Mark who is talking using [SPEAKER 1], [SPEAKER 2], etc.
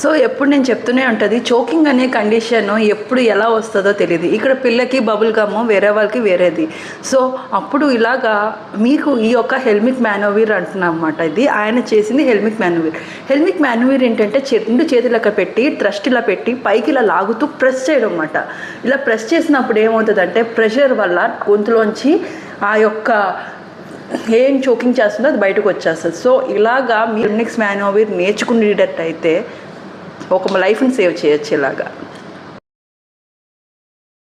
[SPEAKER 1] So ఎప్పుడు నేను చెప్తూనే ఉంటుంది చోకింగ్ అనే కండిషన్ ఎప్పుడు ఎలా వస్తుందో తెలియదు ఇక్కడ పిల్లకి బబుల్ గమ్ వేరే వాళ్ళకి వేరేది. సో అప్పుడు ఇలాగా మీకు ఈ యొక్క హెల్మిక్ మ్యానోవీర్ అంటున్నమాట ఇది. ఆయన చేసింది హెల్మిక్ మ్యానోవీర్ హెల్మిక్ మ్యానోవీర్ ఏంటంటే రెండు చేతులకు పెట్టి ట్రస్ట్ ఇలా పెట్టి పైకి ఇలా లాగుతూ ప్రెస్ చేయడం అన్నమాట ఇలా ప్రెస్ చేసినప్పుడు ఏమవుతుందంటే ప్రెషర్ వల్ల గొంతులోంచి ఆ యొక్క ఏం చోకింగ్ చేస్తుందో అది బయటకు వచ్చేస్తుంది. సో ఇలాగా మీ నెక్స్ట్ మ్యానోవీర్ నేర్చుకునేటట్టయితే ఒక లైఫ్ని సేవ్ చేయొచ్చు ఇలాగా.